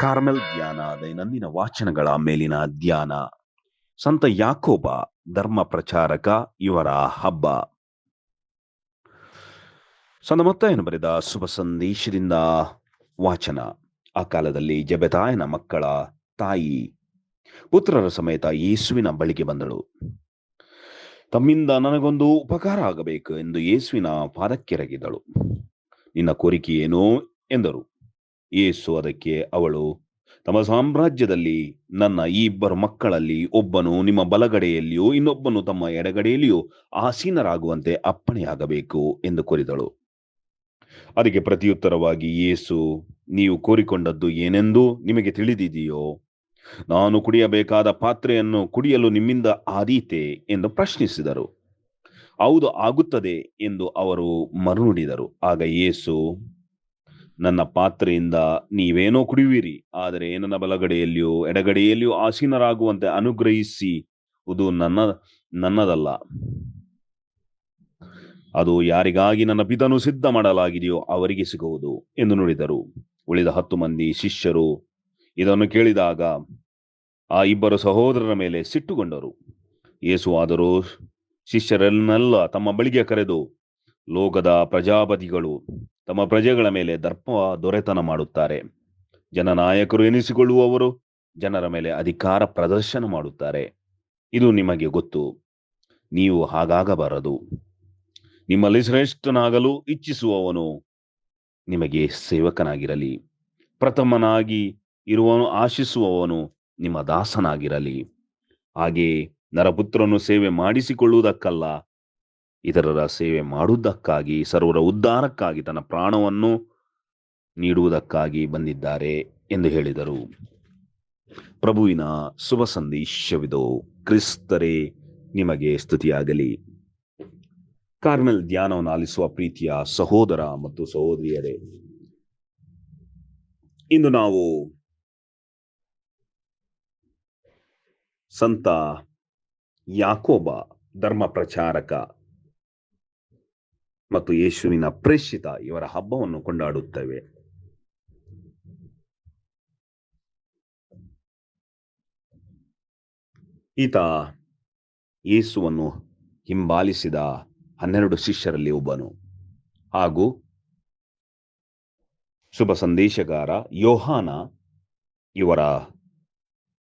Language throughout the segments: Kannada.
ಕಾರ್ಮೆಲ್ ಧ್ಯಾನ, ದೈನಂದಿನ ವಾಚನಗಳ ಮೇಲಿನ ಧ್ಯಾನ, ಸಂತ ಯಾಕೋಬ ಧರ್ಮ ಪ್ರಚಾರಕ ಇವರ ಹಬ್ಬ. ಸಂತ ಮತ್ತಾಯನ ಬರೆದ ಶುಭ ಸಂದೇಶದಿಂದ ವಾಚನ. ಆ ಕಾಲದಲ್ಲಿ ಜಬೆತಾಯನ ಮಕ್ಕಳ ತಾಯಿ, ಪುತ್ರರ ಸಮೇತ ಯೇಸುವಿನ ಬಳಿಗೆ ಬಂದಳು. ತಮ್ಮಿಂದ ನನಗೊಂದು ಉಪಕಾರ ಆಗಬೇಕು ಎಂದು ಯೇಸುವಿನ ಪಾದಕ್ಕೆರಗಿದಳು ನಿನ್ನ ಕೋರಿಕೆ ಏನು? ಎಂದರು. ಯೇಸು ಅದಕ್ಕೆ ಅವಳು, ತಮ್ಮ ಸಾಮ್ರಾಜ್ಯದಲ್ಲಿ ನನ್ನ ಈ ಇಬ್ಬರು ಮಕ್ಕಳಲ್ಲಿ ಒಬ್ಬನು ನಿಮ್ಮ ಬಲಗಡೆಯಲ್ಲಿಯೂ ಇನ್ನೊಬ್ಬನು ತಮ್ಮ ಎಡಗಡೆಯಲ್ಲಿಯೂ ಆಸೀನರಾಗುವಂತೆ ಅಪ್ಪಣೆಯಾಗಬೇಕು, ಎಂದು ಕೋರಿದಳು. ಅದಕ್ಕೆ ಪ್ರತಿಯುತ್ತರವಾಗಿ, ಏಸು, ನೀವು ಕೋರಿಕೊಂಡದ್ದು ಏನೆಂದು ನಿಮಗೆ ತಿಳಿದಿದೆಯೋ, ನಾನು ಕುಡಿಯಬೇಕಾದ ಪಾತ್ರೆಯನ್ನು ಕುಡಿಯಲು ನಿಮ್ಮಿಂದ ಆದೀತೆ, ಎಂದು ಪ್ರಶ್ನಿಸಿದರು. ಹೌದು, ಆಗುತ್ತದೆ, ಎಂದು ಅವರು ಮರುನುಡಿದರು. ಆಗ ಯೇಸು ನನ್ನ ಪಾತ್ರೆಯಿಂದ ನೀವೇನೋ ಕುಡಿಯುವಿರಿ. ಆದರೆ ನನ್ನ ಬಲಗಡೆಯಲ್ಲಿಯೋ, ಎಡಗಡೆಯಲ್ಲಿಯೋ ಆಸೀನರಾಗುವಂತೆ ಅನುಗ್ರಹಿಸಿ. ಇದು ನನ್ನ, ನನ್ನದಲ್ಲ. ಅದು ಯಾರಿಗಾಗಿ ನನ್ನ ಪಿತನು ಸಿದ್ಧ ಮಾಡಲಾಗಿದೆಯೋ ಅವರಿಗೆ ಸಿಗುವುದು ಎಂದು ನುಡಿದರು. ಉಳಿದ ಹತ್ತು ಮಂದಿ ಶಿಷ್ಯರು ಇದನ್ನು ಕೇಳಿದಾಗ ಆ ಇಬ್ಬರು ಸಹೋದರರ ಮೇಲೆ ಸಿಟ್ಟುಗೊಂಡರು. ಯೇಸುವಾದರೂ ಶಿಷ್ಯರನ್ನೆಲ್ಲ ತಮ್ಮ ಬಳಿಗೆ ಕರೆದು, ಲೋಕದ ಪ್ರಜಾಪತಿಗಳು ತಮ್ಮ ಪ್ರಜೆಗಳ ಮೇಲೆ ದರ್ಪ ದೊರೆತನ ಮಾಡುತ್ತಾರೆ. ಜನನಾಯಕರು ಎನಿಸಿಕೊಳ್ಳುವವರು ಜನರ ಮೇಲೆ ಅಧಿಕಾರ ಪ್ರದರ್ಶನ ಮಾಡುತ್ತಾರೆ. ಇದು ನಿಮಗೆ ಗೊತ್ತು. ನೀವು ಹಾಗಾಗಬಾರದು. ನಿಮ್ಮಲ್ಲಿ ಶ್ರೇಷ್ಠನಾಗಲು ಇಚ್ಛಿಸುವವನು ನಿಮಗೆ ಸೇವಕನಾಗಿರಲಿ. ಪ್ರಥಮನಾಗಿ ಇರುವನು ಆಶಿಸುವವನು ನಿಮ್ಮ ದಾಸನಾಗಿರಲಿ. ಹಾಗೆ ನರಪುತ್ರನು ಸೇವೆ ಮಾಡಿಸಿಕೊಳ್ಳುವುದಕ್ಕಲ್ಲ ಇತರರ ಸೇವೆ ಮಾಡುವುದಕ್ಕಾಗಿ, ಸರ್ವರ ಉದ್ಧಾರಕ್ಕಾಗಿ ತನ್ನ ಪ್ರಾಣವನ್ನು ನೀಡುವುದಕ್ಕಾಗಿ ಬಂದಿದ್ದಾರೆ ಎಂದು ಹೇಳಿದರು. ಪ್ರಭುವಿನ ಶುಭ ಸಂದೇಶವಿದು. ಕ್ರಿಸ್ತರೇ, ನಿಮಗೆ ಸ್ತುತಿಯಾಗಲಿ. ಕಾರ್ಮೆಲ್ ಧ್ಯಾನವನ್ನು ಆಲಿಸುವ ಪ್ರೀತಿಯ ಸಹೋದರ ಮತ್ತು ಸಹೋದರಿಯರೇ, ಇಂದು ನಾವು ಸಂತ ಯಾಕೋಬ ಧರ್ಮ ಪ್ರಚಾರಕ ಮತ್ತು ಯೇಸುವಿನ ಪ್ರೇಷಿತ ಇವರ ಹಬ್ಬವನ್ನು ಕೊಂಡಾಡುತ್ತೇವೆ. ಈತ ಯೇಸುವನ್ನು ಹಿಂಬಾಲಿಸಿದ ಹನ್ನೆರಡು ಶಿಷ್ಯರಲ್ಲಿ ಒಬ್ಬನು. ಹಾಗೂ ಶುಭ ಸಂದೇಶಗಾರ ಯೋಹಾನ ಇವರ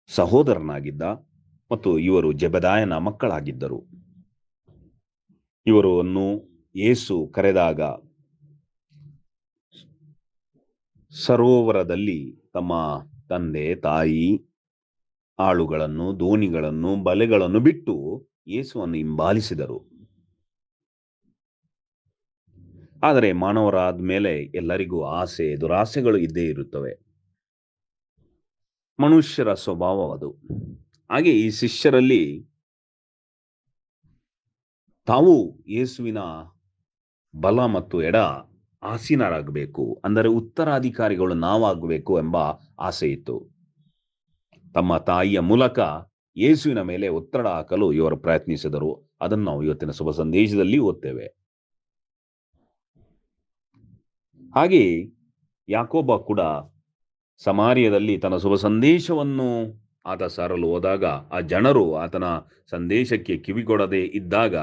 ಸಹೋದರನಾಗಿದ್ದ ಮತ್ತು ಇವರು ಜಬದಾಯನ ಮಕ್ಕಳಾಗಿದ್ದರು. ಇವರನ್ನು ಯೇಸು ಕರೆದಾಗ ಸರೋವರದಲ್ಲಿ ತಮ್ಮ ತಂದೆ, ತಾಯಿ, ಆಳುಗಳನ್ನು, ದೋಣಿಗಳನ್ನು, ಬಲೆಗಳನ್ನು ಬಿಟ್ಟು ಏಸುವನ್ನು ಹಿಂಬಾಲಿಸಿದರು. ಆದರೆ ಮಾನವರಾದ ಮೇಲೆ ಎಲ್ಲರಿಗೂ ಆಸೆ, ದುರಾಸೆಗಳು ಇದ್ದೇ ಇರುತ್ತವೆ. ಮನುಷ್ಯರ ಸ್ವಭಾವ ಅದು. ಹಾಗೆ ಈ ಶಿಷ್ಯರಲ್ಲಿ ತಾವು ಯೇಸುವಿನ ಬಲ ಮತ್ತು ಎಡ ಆಸೀನರಾಗಬೇಕು. ಅಂದರೆ ಉತ್ತರಾಧಿಕಾರಿಗಳು ನಾವಾಗಬೇಕು ಎಂಬ ಆಸೆ ಇತ್ತು. ತಮ್ಮ ತಾಯಿಯ ಮೂಲಕ ಯೇಸುವಿನ ಮೇಲೆ ಒತ್ತಡ ಹಾಕಲು ಇವರು ಪ್ರಯತ್ನಿಸಿದರು. ಅದನ್ನು ನಾವು ಇವತ್ತಿನ ಶುಭ ಸಂದೇಶದಲ್ಲಿ ಓದ್ತೇವೆ. ಹಾಗೆ ಯಾಕೋಬ ಕೂಡ ಸಮಾರ್ಯದಲ್ಲಿ ತನ್ನ ಶುಭ ಸಂದೇಶವನ್ನು ಆತ ಸಾರಲು ಹೋದಾಗ ಆ ಜನರು ಆತನ ಸಂದೇಶಕ್ಕೆ ಕಿವಿಗೊಡದೆ ಇದ್ದಾಗ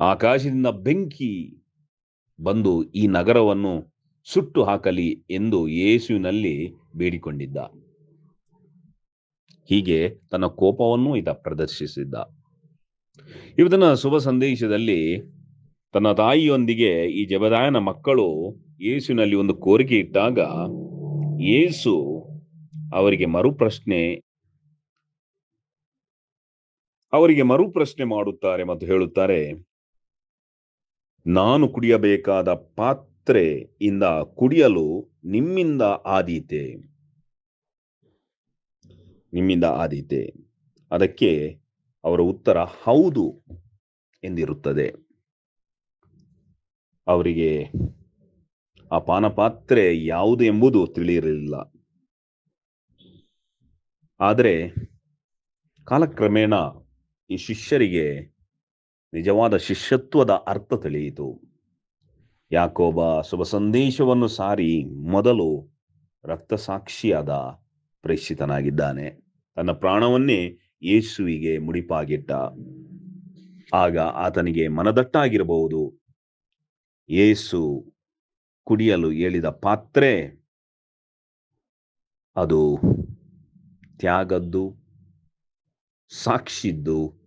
ಆಕಾಶದಿಂದ ಬೆಂಕಿ ಬಂದು ಈ ನಗರವನ್ನು ಸುಟ್ಟು ಹಾಕಲಿ ಎಂದು ಯೇಸುವಿನಲ್ಲಿ ಬೇಡಿಕೊಂಡಿದ್ದ. ಹೀಗೆ ತನ್ನ ಕೋಪವನ್ನು ಈತ ಪ್ರದರ್ಶಿಸಿದ್ದ. ಇವತ್ತಿನ ಶುಭ ಸಂದೇಶದಲ್ಲಿ ತನ್ನ ತಾಯಿಯೊಂದಿಗೆ ಈ ಜಬದಾಯನ ಮಕ್ಕಳು ಯೇಸುವಿನಲ್ಲಿ ಒಂದು ಕೋರಿಕೆ ಇಟ್ಟಾಗ ಯೇಸು ಅವರಿಗೆ ಮರುಪ್ರಶ್ನೆ ಅವರಿಗೆ ಮರುಪ್ರಶ್ನೆ ಮಾಡುತ್ತಾರೆ ಮತ್ತು ಹೇಳುತ್ತಾರೆ ನಾನು ಕುಡಿಯಬೇಕಾದ ಪಾತ್ರೆಯಿಂದ ಕುಡಿಯಲು ನಿಮ್ಮಿಂದ ಆದೀತೆ. ನಿಮ್ಮಿಂದ ಆದೀತೆ. ಅದಕ್ಕೆ ಅವರ ಉತ್ತರ ಹೌದು ಎಂದಿರುತ್ತದೆ. ಅವರಿಗೆ ಆ ಪಾನಪಾತ್ರೆ ಯಾವುದು ಎಂಬುದು ತಿಳಿಯಿರಲಿಲ್ಲ ಆದರೆ ಕಾಲಕ್ರಮೇಣ ಈ ಶಿಷ್ಯರಿಗೆ ನಿಜವಾದ ಶಿಷ್ಯತ್ವದ ಅರ್ಥ ತಿಳಿಯಿತು. ಯಾಕೋಬ ಶುಭ ಸಂದೇಶವನ್ನು ಸಾರಿ ಮೊದಲು ರಕ್ತ ಸಾಕ್ಷಿಯಾದ ಪ್ರೇಷಿತನಾಗಿದ್ದಾನೆ ತನ್ನ ಪ್ರಾಣವನ್ನೇ ಯೇಸುವಿಗೆ ಮುಡಿಪಾಗಿಟ್ಟ. ಆಗ ಆತನಿಗೆ ಮನದಟ್ಟಾಗಿರಬಹುದು. ಯೇಸು ಕುಡಿಯಲು ಹೇಳಿದ ಪಾತ್ರೆ, ಅದು ತ್ಯಾಗದ್ದು, ಸಾಕ್ಷಿದ್ದು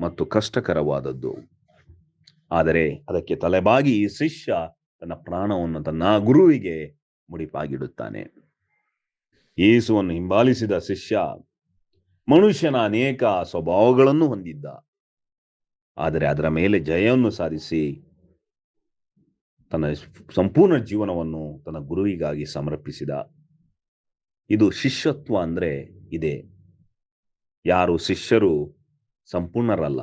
ಮತ್ತು ಕಷ್ಟಕರವಾದದ್ದು. ಆದರೆ ಅದಕ್ಕೆ ತಲೆಬಾಗಿ ಶಿಷ್ಯ ತನ್ನ ಪ್ರಾಣವನ್ನು ತನ್ನ ಗುರುವಿಗೆ ಮುಡಿಪಾಗಿಡುತ್ತಾನೆ. ಯೇಸುವನ್ನು ಹಿಂಬಾಲಿಸಿದ ಶಿಷ್ಯ ಮನುಷ್ಯನ ಅನೇಕ ಸ್ವಭಾವಗಳನ್ನು ಹೊಂದಿದ್ದ. ಆದರೆ ಅದರ ಮೇಲೆ ಜಯವನ್ನು ಸಾಧಿಸಿ ತನ್ನ ಸಂಪೂರ್ಣ ಜೀವನವನ್ನು ತನ್ನ ಗುರುವಿಗಾಗಿ ಸಮರ್ಪಿಸಿದ. ಇದು ಶಿಷ್ಯತ್ವ ಅಂದ್ರೆ ಇದೆ. ಯಾರು ಶಿಷ್ಯರು ಸಂಪೂರ್ಣರಲ್ಲ.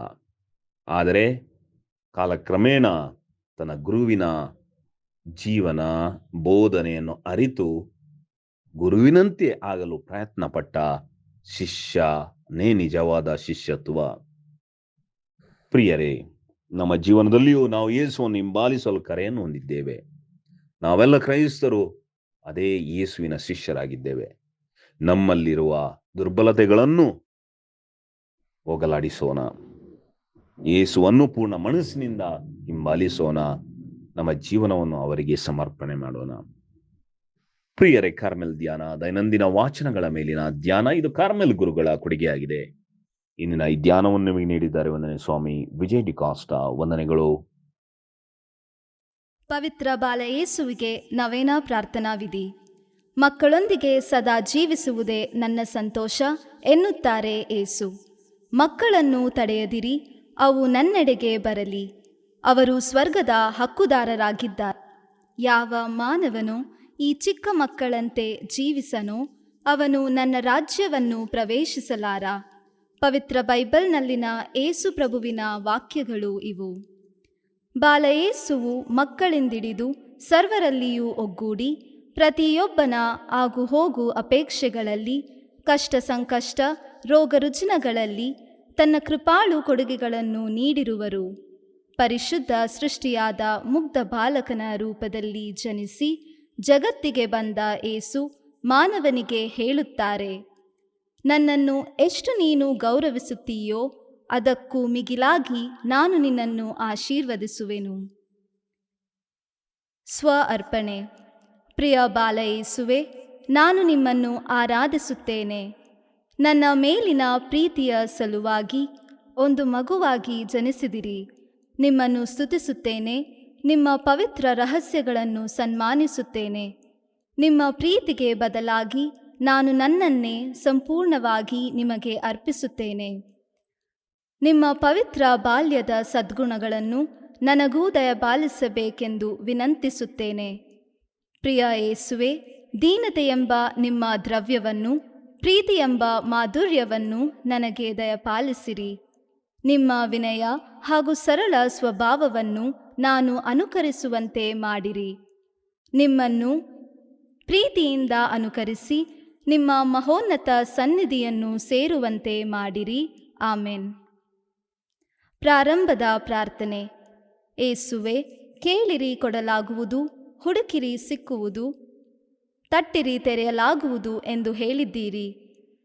ಆದರೆ ಕಾಲಕ್ರಮೇಣ ತನ್ನ ಗುರುವಿನ ಜೀವನ, ಬೋಧನೆಯನ್ನು ಅರಿತು ಗುರುವಿನಂತೆ ಆಗಲು ಪ್ರಯತ್ನ ಪಟ್ಟ ಶಿಷ್ಯನೇ ನಿಜವಾದ ಶಿಷ್ಯತ್ವ. ಪ್ರಿಯರೇ, ನಮ್ಮ ಜೀವನದಲ್ಲಿಯೂ ನಾವು ಯೇಸುವನ್ನು ಹಿಂಬಾಲಿಸಲು ಕರೆಯನ್ನು ಹೊಂದಿದ್ದೇವೆ. ನಾವೆಲ್ಲ ಕ್ರೈಸ್ತರು ಅದೇ ಯೇಸುವಿನ ಶಿಷ್ಯರಾಗಿದ್ದೇವೆ. ನಮ್ಮಲ್ಲಿರುವ ದುರ್ಬಲತೆಗಳನ್ನು ಹೋಗಲಾಡಿಸೋಣ. ಯೇಸುವನ್ನು ಪೂರ್ಣ ಮನಸ್ಸಿನಿಂದ ಹಿಂಬಾಲಿಸೋಣ. ನಮ್ಮ ಜೀವನವನ್ನು ಅವರಿಗೆ ಸಮರ್ಪಣೆ ಮಾಡೋಣ. ಪ್ರಿಯರೇ, ಕಾರ್ಮೆಲ್ ಧ್ಯಾನ, ದೈನಂದಿನ ವಾಚನಗಳ ಮೇಲಿನ ಧ್ಯಾನ, ಇದು ಕಾರ್ಮೆಲ್ ಗುರುಗಳ ಕೊಡುಗೆಯಾಗಿದೆ. ಇಂದಿನ ಈ ಧ್ಯಾನವನ್ನು ನಿಮಗೆ ನೀಡಿದ್ದಾರೆ ವಂದನೆ ಸ್ವಾಮಿ ವಿಜಯ್ ಡಿಕಾಸ್ಟ ವಂದನೆಗಳು. ಪವಿತ್ರ ಬಾಲ ಯೇಸುವಿಗೆ ನವೇನ ಪ್ರಾರ್ಥನಾ ವಿಧಿ ಮಕ್ಕಳೊಂದಿಗೆ ಸದಾ ಜೀವಿಸುವುದೇ ನನ್ನ ಸಂತೋಷ ಎನ್ನುತ್ತಾರೆ ಏಸು ಮಕ್ಕಳನ್ನು ತಡೆಯದಿರಿ, ಅವು ನನ್ನೆಡೆಗೆ ಬರಲಿ. ಅವರು ಸ್ವರ್ಗದ ಹಕ್ಕುದಾರರಾಗಿದ್ದಾರೆ. ಯಾವ ಮಾನವನು ಈ ಚಿಕ್ಕ ಮಕ್ಕಳಂತೆ ಜೀವಿಸನೋ, ಅವನು ನನ್ನ ರಾಜ್ಯವನ್ನು ಪ್ರವೇಶಿಸಲಾರ? ಪವಿತ್ರ ಬೈಬಲ್ನಲ್ಲಿನ ಏಸು ಪ್ರಭುವಿನ ವಾಕ್ಯಗಳು ಇವು. ಬಾಲಯೇಸುವು ಮಕ್ಕಳಿಂದಿಡಿದು ಸರ್ವರಲ್ಲಿಯೂ ಒಗ್ಗೂಡಿ, ಪ್ರತಿಯೊಬ್ಬನ ಆಗು ಹೋಗು ಅಪೇಕ್ಷೆಗಳಲ್ಲಿ ಕಷ್ಟ ಸಂಕಷ್ಟ ರೋಗ ರುಜಿನಗಳಲ್ಲಿ ತನ್ನ ಕೃಪಾಳು ಕೊಡುಗೆಗಳನ್ನು ನೀಡಿರುವರು. ಪರಿಶುದ್ಧ ಸೃಷ್ಟಿಯಾದ ಮುಗ್ಧ ಬಾಲಕನ ರೂಪದಲ್ಲಿ ಜನಿಸಿ ಜಗತ್ತಿಗೆ ಬಂದ ಏಸು ಮಾನವನಿಗೆ ಹೇಳುತ್ತಾರೆ, ನನ್ನನ್ನು ಎಷ್ಟು ನೀನು ಗೌರವಿಸುತ್ತೀಯೋ ಅದಕ್ಕೂ ಮಿಗಿಲಾಗಿ ನಾನು ನಿನ್ನನ್ನು ಆಶೀರ್ವದಿಸುವೆನು. ಸ್ವ ಅರ್ಪಣೆ. ಪ್ರಿಯ ಬಾಲಯೇಸುವೆ ನಾನು ನಿಮ್ಮನ್ನು ಆರಾಧಿಸುತ್ತೇನೆ. ನನ್ನ ಮೇಲಿನ ಪ್ರೀತಿಯ ಸಲುವಾಗಿ ಒಂದು ಮಗುವಾಗಿ ಜನಿಸಿದಿರಿ. ನಿಮ್ಮನ್ನು ಸ್ತುತಿಸುತ್ತೇನೆ, ನಿಮ್ಮ ಪವಿತ್ರ ರಹಸ್ಯಗಳನ್ನು ಸನ್ಮಾನಿಸುತ್ತೇನೆ. ನಿಮ್ಮ ಪ್ರೀತಿಗೆ ಬದಲಾಗಿ ನಾನು ನನ್ನನ್ನೇ ಸಂಪೂರ್ಣವಾಗಿ ನಿಮಗೆ ಅರ್ಪಿಸುತ್ತೇನೆ. ನಿಮ್ಮ ಪವಿತ್ರ ಬಾಲ್ಯದ ಸದ್ಗುಣಗಳನ್ನು ನನಗೂ ದಯಪಾಲಿಸಬೇಕೆಂದು ವಿನಂತಿಸುತ್ತೇನೆ. ಪ್ರಿಯ ಏಸುವೆ ದೀನತೆ ಎಂಬ ನಿಮ್ಮ ದ್ರವ್ಯವನ್ನು ಪ್ರೀತಿ ಎಂಬ ಮಾಧುರ್ಯವನ್ನು ನನಗೆ ದಯಪಾಲಿಸಿರಿ. ನಿಮ್ಮ ವಿನಯ ಹಾಗೂ ಸರಳ ಸ್ವಭಾವವನ್ನು ನಾನು ಅನುಕರಿಸುವಂತೆ ಮಾಡಿರಿ. ನಿಮ್ಮನ್ನು ಪ್ರೀತಿಯಿಂದ ಅನುಕರಿಸಿ ನಿಮ್ಮ ಮಹೋನ್ನತ ಸನ್ನಿಧಿಯನ್ನು ಸೇರುವಂತೆ ಮಾಡಿರಿ. ಆಮೇನ್. ಪ್ರಾರಂಭದ ಪ್ರಾರ್ಥನೆ. ಏಸುವೆ, ಕೇಳಿರಿ ಕೊಡಲಾಗುವುದು, ಹುಡುಕಿರಿ ಸಿಕ್ಕುವುದು, ತಟ್ಟಿರಿ ತೆರೆಯಲಾಗುವುದು ಎಂದು ಹೇಳಿದ್ದೀರಿ.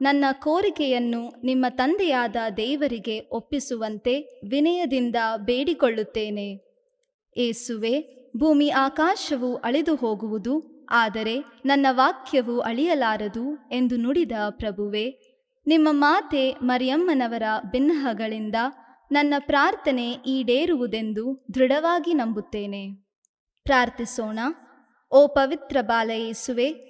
ನನ್ನ ಕೋರಿಕೆಯನ್ನು ನಿಮ್ಮ ತಂದೆಯಾದ ದೇವರಿಗೆ ಒಪ್ಪಿಸುವಂತೆ ವಿನಯದಿಂದ ಬೇಡಿಕೊಳ್ಳುತ್ತೇನೆ. ಏಸುವೆ, ಭೂಮಿ ಆಕಾಶವು ಅಳೆದು ಹೋಗುವುದು, ಆದರೆ ನನ್ನ ವಾಕ್ಯವು ಅಳಿಯಲಾರದು ಎಂದು ನುಡಿದ ಪ್ರಭುವೆ, ನಿಮ್ಮ ಮಾತೆ ಮರಿಯಮ್ಮನವರ ಬಿನ್ನಹಗಳಿಂದ ನನ್ನ ಪ್ರಾರ್ಥನೆ ಈಡೇರುವುದೆಂದು ದೃಢವಾಗಿ ನಂಬುತ್ತೇನೆ. ಪ್ರಾರ್ಥಿಸೋಣ. ಓ ಪವಿತ್ರ ಬಾಲ ಯೇಸುವೆ